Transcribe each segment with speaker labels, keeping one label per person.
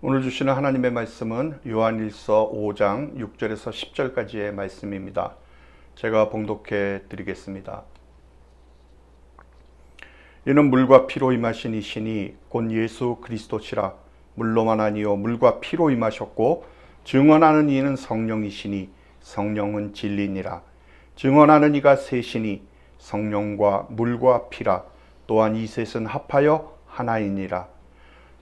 Speaker 1: 오늘 주시는 하나님의 말씀은 요한일서 5장 6절에서 10절까지의 말씀입니다. 제가 봉독해 드리겠습니다. 이는 물과 피로 임하신 이신이 곧 예수 그리스도시라 물로만 아니요 물과 피로 임하셨고 증언하는 이는 성령이시니 성령은 진리니라 증언하는 이가 셋이니 성령과 물과 피라 또한 이 셋은 합하여 하나이니라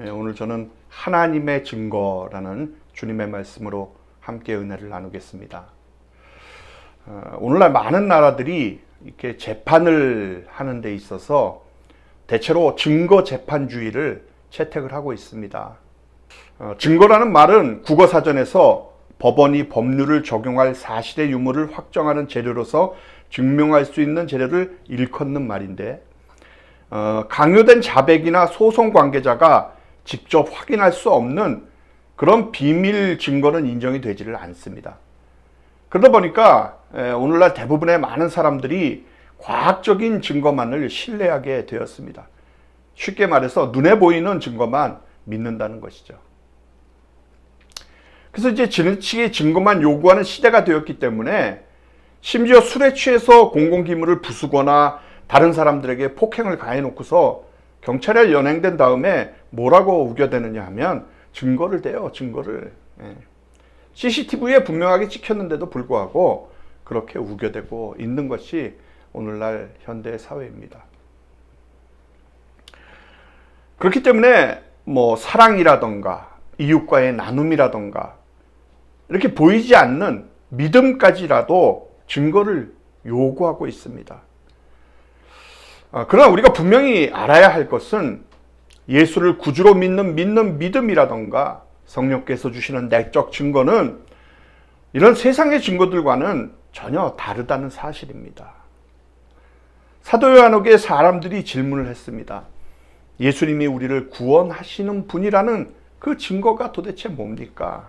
Speaker 1: 예, 오늘 저는 하나님의 증거라는 주님의 말씀으로 함께 은혜를 나누겠습니다. 어, 오늘날 많은 나라들이 이렇게 재판을 하는 데 있어서 대체로 증거 재판주의를 채택을 하고 있습니다. 어, 증거라는 말은 국어 사전에서 법원이 법률을 적용할 사실의 유무를 확정하는 재료로서 증명할 수 있는 재료를 일컫는 말인데 어, 강요된 자백이나 소송 관계자가 직접 확인할 수 없는 그런 비밀 증거는 인정이 되지를 않습니다. 그러다 보니까 에, 오늘날 대부분의 많은 사람들이 과학적인 증거만을 신뢰하게 되었습니다. 쉽게 말해서 눈에 보이는 증거만 믿는다는 것이죠. 그래서 이제 지나치게 증거만 요구하는 시대가 되었기 때문에 심지어 술에 취해서 공공기물을 부수거나 다른 사람들에게 폭행을 가해놓고서 경찰에 연행된 다음에 뭐라고 우겨대느냐 하면 증거를 대요, 증거를. 예. CCTV에 분명하게 찍혔는데도 불구하고 그렇게 우겨대고 있는 것이 오늘날 현대 사회입니다. 그렇기 때문에 뭐 사랑이라던가 이웃과의 나눔이라던가 이렇게 보이지 않는 믿음까지라도 증거를 요구하고 있습니다. 아, 그러나 우리가 분명히 알아야 할 것은 예수를 구주로 믿는 믿는 믿음이라던가 성령께서 주시는 내적 증거는 이런 세상의 증거들과는 전혀 다르다는 사실입니다. 사도 요한에게 사람들이 질문을 했습니다. 예수님이 우리를 구원하시는 분이라는 그 증거가 도대체 뭡니까?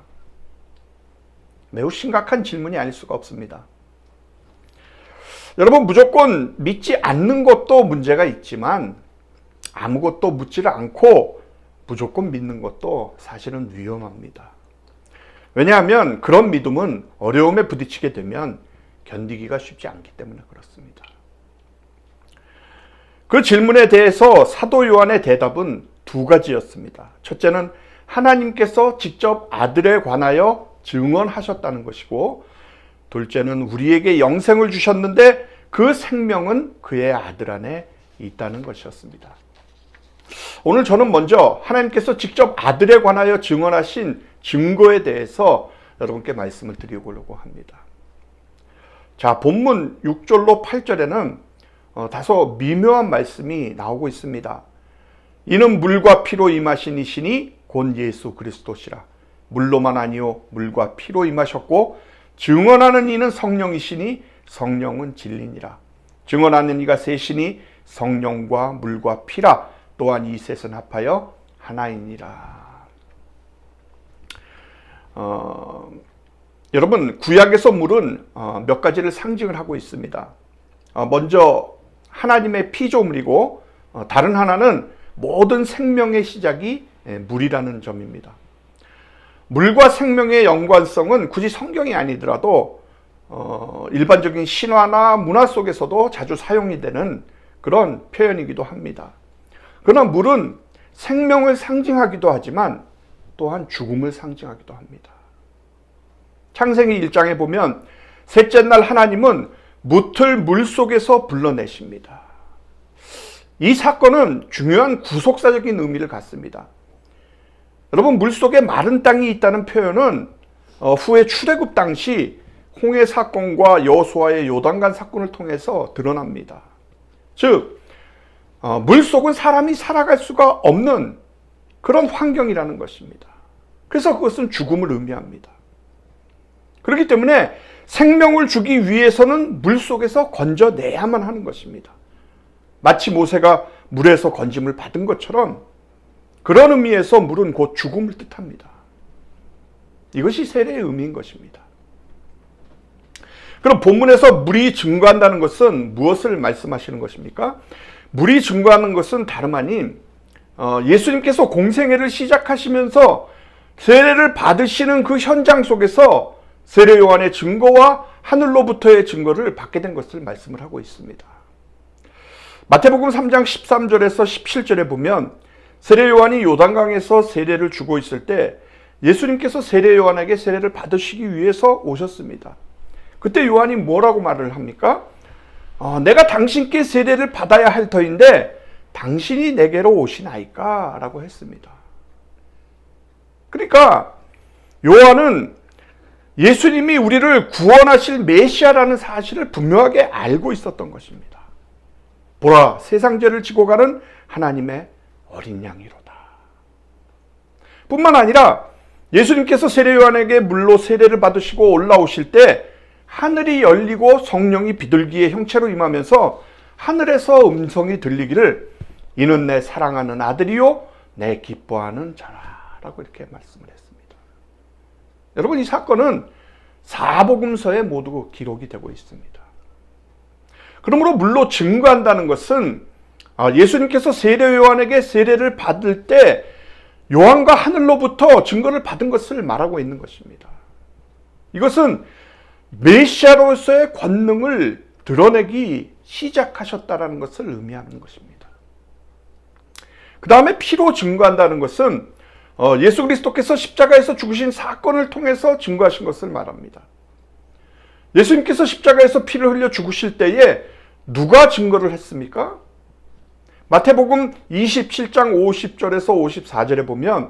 Speaker 1: 매우 심각한 질문이 아닐 수가 없습니다. 여러분, 무조건 믿지 않는 것도 문제가 있지만 아무것도 묻지를 않고 무조건 믿는 것도 사실은 위험합니다. 왜냐하면 그런 믿음은 어려움에 부딪히게 되면 견디기가 쉽지 않기 때문에 그렇습니다. 그 질문에 대해서 사도 요한의 대답은 두 가지였습니다. 첫째는 하나님께서 직접 아들에 관하여 증언하셨다는 것이고, 둘째는 우리에게 영생을 주셨는데 그 생명은 그의 아들 안에 있다는 것이었습니다. 오늘 저는 먼저 하나님께서 직접 아들에 관하여 증언하신 증거에 대해서 여러분께 말씀을 드리려고 합니다. 자, 본문 6절로 8절에는 어, 다소 미묘한 말씀이 나오고 있습니다. 이는 물과 피로 임하신 이신이 곧 예수 그리스도시라. 물로만 아니요 물과 피로 임하셨고 증언하는 이는 성령이시니 성령은 진리니라. 증언하는 이가 셋이니 성령과 물과 피라. 또한 이 셋은 합하여 하나이니라. 어, 여러분 구약에서 물은 어, 몇 가지를 상징을 하고 있습니다. 어, 먼저 하나님의 피조물이고 어, 다른 하나는 모든 생명의 시작이 예, 물이라는 점입니다. 물과 생명의 연관성은 굳이 성경이 아니더라도 어, 일반적인 신화나 문화 속에서도 자주 사용이 되는 그런 표현이기도 합니다. 그러나 물은 생명을 상징하기도 하지만 또한 죽음을 상징하기도 합니다. 창세기 1장에 보면 셋째 날 하나님은 무틀 물 속에서 불러내십니다. 이 사건은 중요한 구속사적인 의미를 갖습니다. 여러분 물 속에 마른 땅이 있다는 표현은 어, 후에 출애굽 당시 홍해 사건과 여호수아의 요단간 사건을 통해서 드러납니다. 즉 어, 물 속은 사람이 살아갈 수가 없는 그런 환경이라는 것입니다. 그래서 그것은 죽음을 의미합니다. 그렇기 때문에 생명을 주기 위해서는 물 속에서 건져내야만 하는 것입니다. 마치 모세가 물에서 건짐을 받은 것처럼 그런 의미에서 물은 곧 죽음을 뜻합니다. 이것이 세례의 의미인 것입니다. 그럼 본문에서 물이 증거한다는 것은 무엇을 말씀하시는 것입니까? 물이 증거하는 것은 다름 아닌 어, 예수님께서 공생애를 시작하시면서 세례를 받으시는 그 현장 속에서 세례 요한의 증거와 하늘로부터의 증거를 받게 된 것을 말씀을 하고 있습니다. 마태복음 3장 13절에서 17절에 보면 세례 요한이 요단강에서 세례를 주고 있을 때 예수님께서 세례 요한에게 세례를 받으시기 위해서 오셨습니다. 그때 요한이 뭐라고 말을 합니까? 어, 내가 당신께 세례를 받아야 할 터인데 당신이 내게로 오시나이까? 라고 했습니다. 그러니까 요한은 예수님이 우리를 구원하실 메시아라는 사실을 분명하게 알고 있었던 것입니다. 보라, 세상 죄를 지고 가는 하나님의 어린 양이로다. 뿐만 아니라 예수님께서 세례 요한에게 물로 세례를 받으시고 올라오실 때 하늘이 열리고 성령이 비둘기의 형체로 임하면서 하늘에서 음성이 들리기를 이는 내 사랑하는 아들이요 내 기뻐하는 자라라고 이렇게 말씀을 했습니다. 여러분 이 사건은 사복음서에 모두 기록이 되고 있습니다. 그러므로 물로 증거한다는 것은 아, 예수님께서 세례 요한에게 세례를 받을 때 요한과 하늘로부터 증거를 받은 것을 말하고 있는 것입니다. 이것은 메시아로서의 권능을 드러내기 시작하셨다라는 것을 의미하는 것입니다. 그 다음에 피로 증거한다는 것은 어, 예수 그리스도께서 십자가에서 죽으신 사건을 통해서 증거하신 것을 말합니다. 예수님께서 십자가에서 피를 흘려 죽으실 때에 누가 증거를 했습니까? 마태복음 27장 50절에서 54절에 보면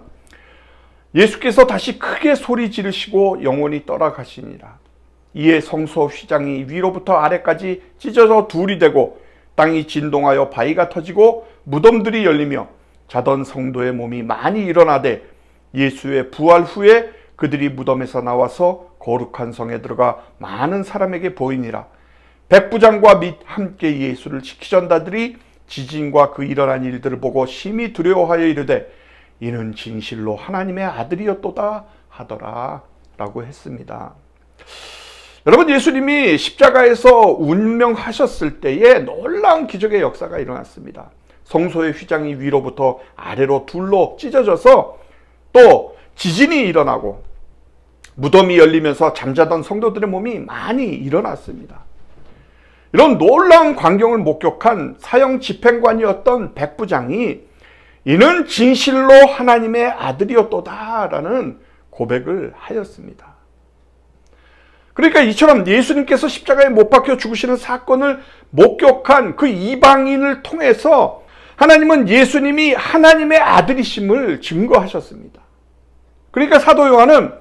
Speaker 1: 예수께서 다시 크게 소리 지르시고 영원히 떠나가시니라. 이에 성소 휘장이 위로부터 아래까지 찢어져 둘이 되고 땅이 진동하여 바위가 터지고 무덤들이 열리며 자던 성도의 몸이 많이 일어나되 예수의 부활 후에 그들이 무덤에서 나와서 거룩한 성에 들어가 많은 사람에게 보이니라. 백부장과 및 함께 예수를 지키던 자들이 지진과 그 일어난 일들을 보고 심히 두려워하여 이르되 이는 진실로 하나님의 아들이었도다 하더라 라고 했습니다. 여러분 예수님이 십자가에서 운명하셨을 때에 놀라운 기적의 역사가 일어났습니다. 성소의 휘장이 위로부터 아래로 둘로 찢어져서 또 지진이 일어나고 무덤이 열리면서 잠자던 성도들의 몸이 많이 일어났습니다. 이런 놀라운 광경을 목격한 사형 집행관이었던 백부장이 이는 진실로 하나님의 아들이었도다라는 고백을 하였습니다. 그러니까 이처럼 예수님께서 십자가에 못 박혀 죽으시는 사건을 목격한 그 이방인을 통해서 하나님은 예수님이 하나님의 아들이심을 증거하셨습니다. 그러니까 사도 요한은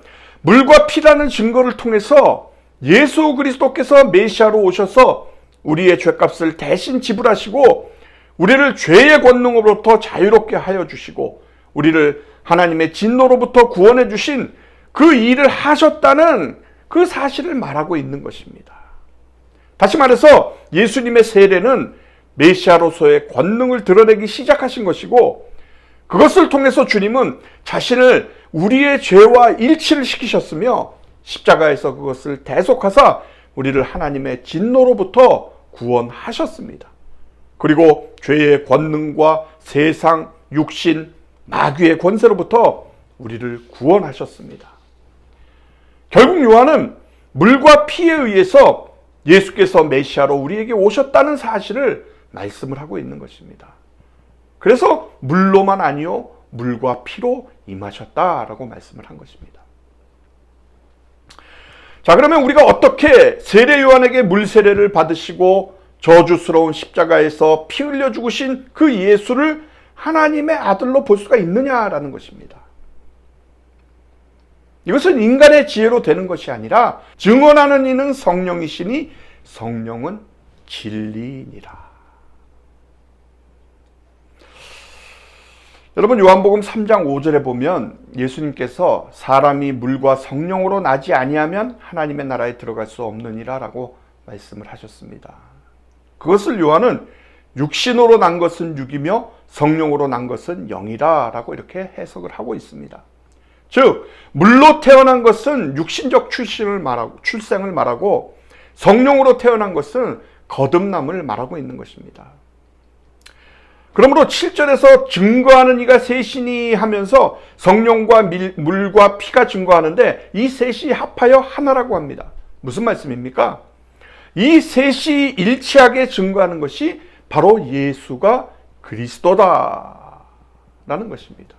Speaker 1: 물과 피라는 증거를 통해서 예수 그리스도께서 메시아로 오셔서 우리의 죄값을 대신 지불하시고 우리를 죄의 권능으로부터 자유롭게 하여 주시고 우리를 하나님의 진노로부터 구원해 주신 그 일을 하셨다는 그 사실을 말하고 있는 것입니다. 다시 말해서 예수님의 세례는 메시아로서의 권능을 드러내기 시작하신 것이고 그것을 통해서 주님은 자신을 우리의 죄와 일치를 시키셨으며 십자가에서 그것을 대속하사 우리를 하나님의 진노로부터 구원하셨습니다. 그리고 죄의 권능과 세상, 육신, 마귀의 권세로부터 우리를 구원하셨습니다. 결국 요한은 물과 피에 의해서 예수께서 메시아로 우리에게 오셨다는 사실을 말씀을 하고 있는 것입니다. 그래서 물로만 아니요 물과 피로 임하셨다라고 말씀을 한 것입니다. 자, 그러면 우리가 어떻게 세례 요한에게 물 세례를 받으시고 저주스러운 십자가에서 피 흘려 죽으신 그 예수를 하나님의 아들로 볼 수가 있느냐라는 것입니다. 이것은 인간의 지혜로 되는 것이 아니라 증언하는 이는 성령이시니 성령은 진리니라. 여러분 요한복음 3장 5절에 보면 예수님께서 사람이 물과 성령으로 나지 아니하면 하나님의 나라에 들어갈 수 없느니라라고 말씀을 하셨습니다. 그것을 요한은 육신으로 난 것은 육이며 성령으로 난 것은 영이라라고 이렇게 해석을 하고 있습니다. 즉 물로 태어난 것은 육신적 출신을 말하고 출생을 말하고 성령으로 태어난 것은 거듭남을 말하고 있는 것입니다. 그러므로 7절에서 증거하는 이가 셋이니 하면서 성령과 밀, 물과 피가 증거하는데 이 셋이 합하여 하나라고 합니다. 무슨 말씀입니까? 이 셋이 일치하게 증거하는 것이 바로 예수가 그리스도다. 라는 것입니다.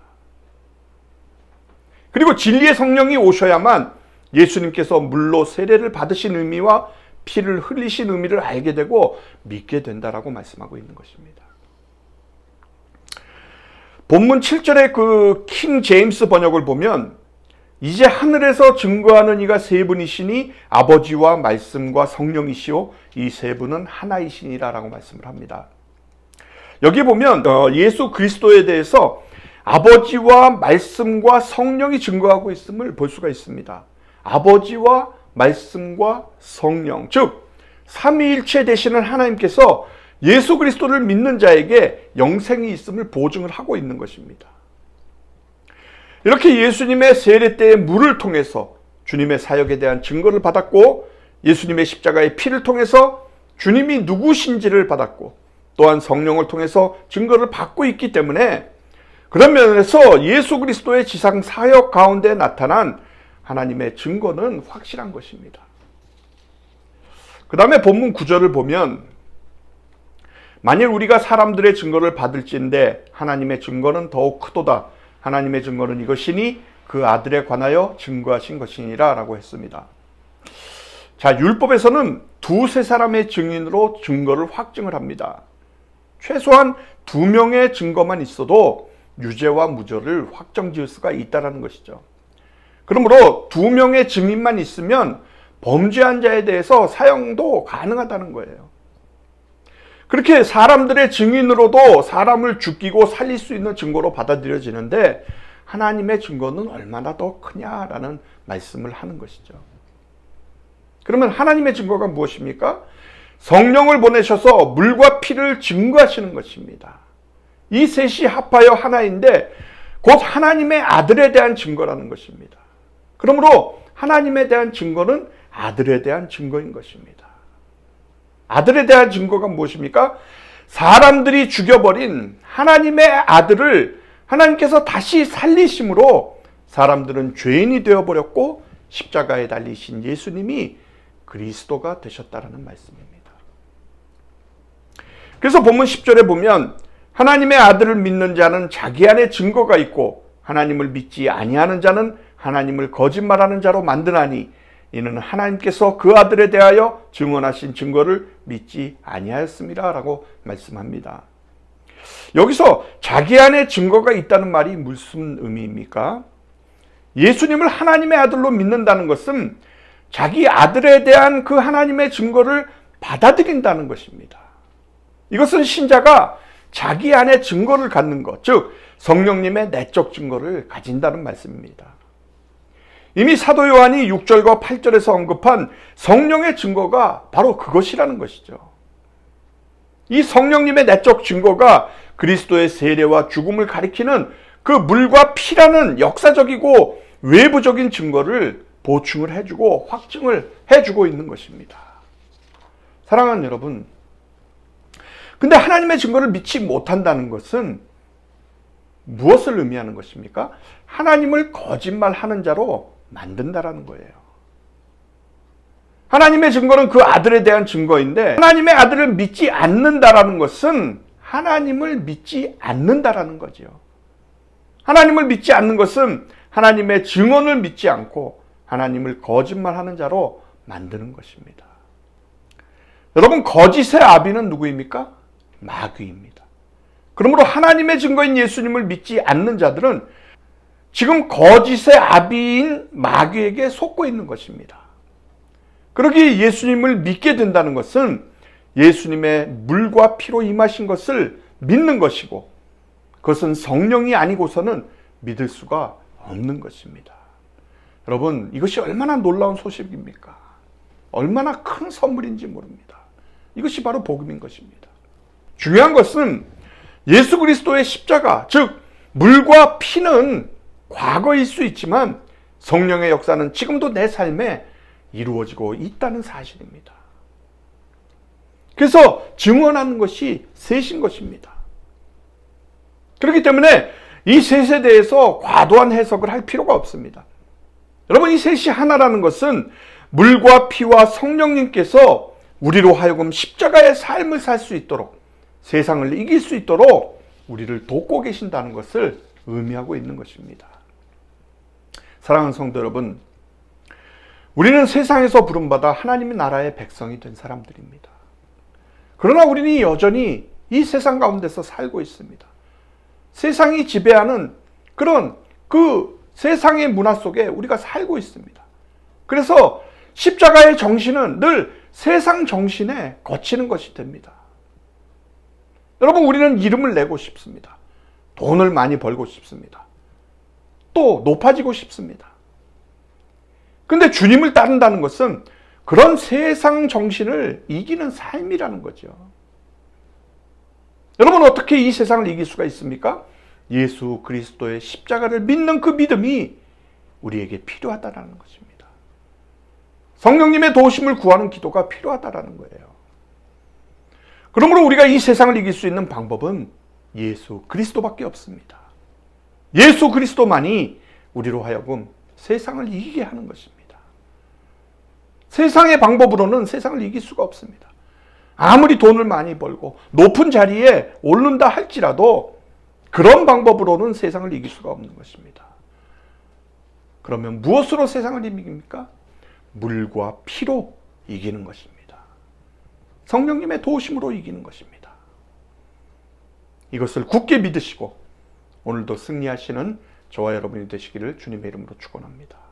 Speaker 1: 그리고 진리의 성령이 오셔야만 예수님께서 물로 세례를 받으신 의미와 피를 흘리신 의미를 알게 되고 믿게 된다라고 말씀하고 있는 것입니다. 본문 7절의 그 킹 제임스 번역을 보면 이제 하늘에서 증거하는 이가 세 분이시니 아버지와 말씀과 성령이시오 이 세 분은 하나이시니라라고 말씀을 합니다. 여기 보면 어, 예수 그리스도에 대해서 아버지와 말씀과 성령이 증거하고 있음을 볼 수가 있습니다. 아버지와 말씀과 성령, 즉 삼위일체 되시는 하나님께서 예수 그리스도를 믿는 자에게 영생이 있음을 보증을 하고 있는 것입니다. 이렇게 예수님의 세례 때의 물을 통해서 주님의 사역에 대한 증거를 받았고 예수님의 십자가의 피를 통해서 주님이 누구신지를 받았고 또한 성령을 통해서 증거를 받고 있기 때문에 그런 면에서 예수 그리스도의 지상 사역 가운데 나타난 하나님의 증거는 확실한 것입니다. 그 다음에 본문 구절을 보면 만일 우리가 사람들의 증거를 받을지인데 하나님의 증거는 더욱 크도다. 하나님의 증거는 이것이니 그 아들에 관하여 증거하신 것이니라 라고 했습니다. 자, 율법에서는 두세 사람의 증인으로 증거를 확증을 합니다. 최소한 두 명의 증거만 있어도 유죄와 무죄를 확정 지을 수가 있다는 것이죠. 그러므로 두 명의 증인만 있으면 범죄한 자에 대해서 사형도 가능하다는 거예요. 그렇게 사람들의 증인으로도 사람을 죽이고 살릴 수 있는 증거로 받아들여지는데 하나님의 증거는 얼마나 더 크냐라는 말씀을 하는 것이죠. 그러면 하나님의 증거가 무엇입니까? 성령을 보내셔서 물과 피를 증거하시는 것입니다. 이 셋이 합하여 하나인데 곧 하나님의 아들에 대한 증거라는 것입니다. 그러므로 하나님에 대한 증거는 아들에 대한 증거인 것입니다. 아들에 대한 증거가 무엇입니까? 사람들이 죽여버린 하나님의 아들을 하나님께서 다시 살리심으로 사람들은 죄인이 되어버렸고 십자가에 달리신 예수님이 그리스도가 되셨다라는 말씀입니다. 그래서 본문 10절에 보면 하나님의 아들을 믿는 자는 자기 안에 증거가 있고 하나님을 믿지 아니하는 자는 하나님을 거짓말하는 자로 만드나니 이는 하나님께서 그 아들에 대하여 증언하신 증거를 믿지 아니하였습니다라고 말씀합니다. 여기서 자기 안에 증거가 있다는 말이 무슨 의미입니까? 예수님을 하나님의 아들로 믿는다는 것은 자기 아들에 대한 그 하나님의 증거를 받아들인다는 것입니다. 이것은 신자가 자기 안에 증거를 갖는 것, 즉 성령님의 내적 증거를 가진다는 말씀입니다. 이미 사도 요한이 6절과 8절에서 언급한 성령의 증거가 바로 그것이라는 것이죠. 이 성령님의 내적 증거가 그리스도의 세례와 죽음을 가리키는 그 물과 피라는 역사적이고 외부적인 증거를 보충을 해주고 확증을 해주고 있는 것입니다. 사랑하는 여러분, 근데 하나님의 증거를 믿지 못한다는 것은 무엇을 의미하는 것입니까? 하나님을 거짓말하는 자로 만든다라는 거예요. 하나님의 증거는 그 아들에 대한 증거인데 하나님의 아들을 믿지 않는다라는 것은 하나님을 믿지 않는다라는 거죠. 하나님을 믿지 않는 것은 하나님의 증언을 믿지 않고 하나님을 거짓말하는 자로 만드는 것입니다. 여러분 거짓의 아비는 누구입니까? 마귀입니다. 그러므로 하나님의 증거인 예수님을 믿지 않는 자들은 지금 거짓의 아비인 마귀에게 속고 있는 것입니다. 그러기에 예수님을 믿게 된다는 것은 예수님의 물과 피로 임하신 것을 믿는 것이고 그것은 성령이 아니고서는 믿을 수가 없는 것입니다. 여러분, 이것이 얼마나 놀라운 소식입니까? 얼마나 큰 선물인지 모릅니다. 이것이 바로 복음인 것입니다. 중요한 것은 예수 그리스도의 십자가, 즉, 물과 피는 과거일 수 있지만 성령의 역사는 지금도 내 삶에 이루어지고 있다는 사실입니다. 그래서 증언하는 것이 셋인 것입니다. 그렇기 때문에 이 셋에 대해서 과도한 해석을 할 필요가 없습니다. 여러분, 이 셋이 하나라는 것은 물과 피와 성령님께서 우리로 하여금 십자가의 삶을 살 수 있도록 세상을 이길 수 있도록 우리를 돕고 계신다는 것을 의미하고 있는 것입니다. 사랑하는 성도 여러분, 우리는 세상에서 부름받아 하나님의 나라의 백성이 된 사람들입니다. 그러나 우리는 여전히 이 세상 가운데서 살고 있습니다. 세상이 지배하는 그런 그 세상의 문화 속에 우리가 살고 있습니다. 그래서 십자가의 정신은 늘 세상 정신에 거치는 것이 됩니다. 여러분, 우리는 이름을 내고 싶습니다. 돈을 많이 벌고 싶습니다. 또 높아지고 싶습니다. 근데 주님을 따른다는 것은 그런 세상 정신을 이기는 삶이라는 거죠. 여러분 어떻게 이 세상을 이길 수가 있습니까? 예수 그리스도의 십자가를 믿는 그 믿음이 우리에게 필요하다는 것입니다. 성령님의 도우심을 구하는 기도가 필요하다는 거예요. 그러므로 우리가 이 세상을 이길 수 있는 방법은 예수 그리스도밖에 없습니다. 예수 그리스도만이 우리로 하여금 세상을 이기게 하는 것입니다. 세상의 방법으로는 세상을 이길 수가 없습니다. 아무리 돈을 많이 벌고 높은 자리에 오른다 할지라도 그런 방법으로는 세상을 이길 수가 없는 것입니다. 그러면 무엇으로 세상을 이깁니까? 물과 피로 이기는 것입니다. 성령님의 도우심으로 이기는 것입니다. 이것을 굳게 믿으시고 오늘도 승리하시는 저와 여러분이 되시기를 주님의 이름으로 축원합니다.